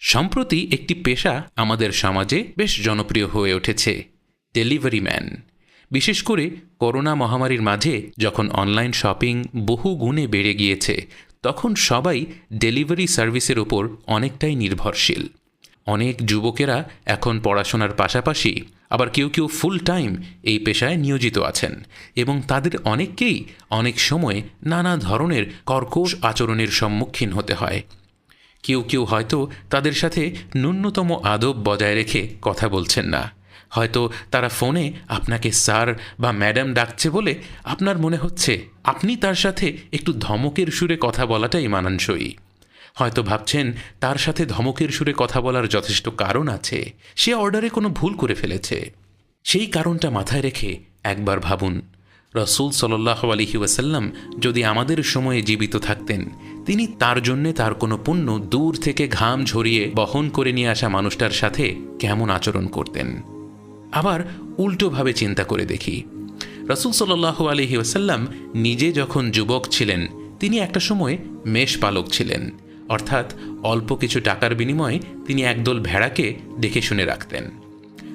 সম্প্রতি একটি পেশা আমাদের সমাজে বেশ জনপ্রিয় হয়ে উঠেছে ডেলিভারি ম্যান বিশেষ করে করোনা মহামারীর মাঝে যখন অনলাইন শপিং বহু গুণে বেড়ে গিয়েছে, তখন সবাই ডেলিভারি সার্ভিসের ওপর অনেকটাই নির্ভরশীল। অনেক যুবকেরা এখন পড়াশোনার পাশাপাশি আবার কেউ কেউ ফুল টাইম এই পেশায় নিয়োজিত আছেন এবং তাদের অনেককেই অনেক সময় নানা ধরনের কর্কশ আচরণের সম্মুখীন হতে হয়। কেউ কেউ হয়তো তাদের সাথে ন্যূনতম আদব বজায় রেখে কথা বলছেন না। হয়তো তারা ফোনে আপনাকে স্যার বা ম্যাডাম ডাকছে বলে আপনার মনে হচ্ছে আপনি তার সাথে একটু ধমকের সুরে কথা বলাটাই মানানসই। হয়তো ভাবছেন, তার সাথে ধমকের সুরে কথা বলার যথেষ্ট কারণ আছে। সে অর্ডারে কোনো ভুল করে ফেলেছে। সেই কারণটা মাথায় রেখে একবার ভাবুন, রসুল সাল্লাহ আলহি ওয়াসাল্লাম যদি আমাদের সময়ে জীবিত থাকতেন, তিনি তার জন্যে তার কোনো পুণ্য দূর থেকে ঘাম ঝরিয়ে বহন করে নিয়ে আসা মানুষটার সাথে কেমন আচরণ করতেন? আবার উল্টোভাবে চিন্তা করে দেখি, রসুল সাল্লাহ আলহি ওয়াসাল্লাম নিজে যখন যুবক ছিলেন, তিনি একটা সময় মেষ পালক ছিলেন। অর্থাৎ অল্প কিছু টাকার বিনিময়ে তিনি একদল ভেড়াকে দেখে শুনে রাখতেন।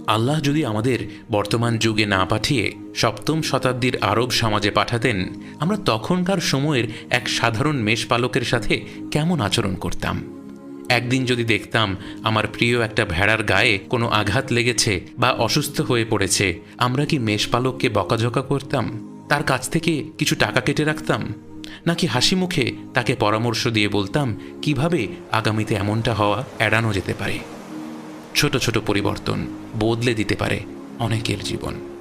আল্লাহ যদি আমাদের বর্তমান যুগে না পাঠিয়ে সপ্তম শতাব্দীর আরব সমাজে পাঠাতেন, আমরা তখনকার সময়ের এক সাধারণ মেষপালকের সাথে কেমন আচরণ করতাম? একদিন যদি দেখতাম আমার প্রিয় একটা ভেড়ার গায়ে কোনো আঘাত লেগেছে বা অসুস্থ হয়ে পড়েছে, আমরা কি মেষপালককে বকাঝকা করতাম? তার কাছ থেকে কিছু টাকা কেটে রাখতাম? নাকি হাসি মুখে তাকে পরামর্শ দিয়ে বলতাম, কীভাবে আগামীতে এমনটা হওয়া এড়ানো যেতে পারে? ছোট ছোট পরিবর্তন বদলে দিতে পারে অনেকের জীবন।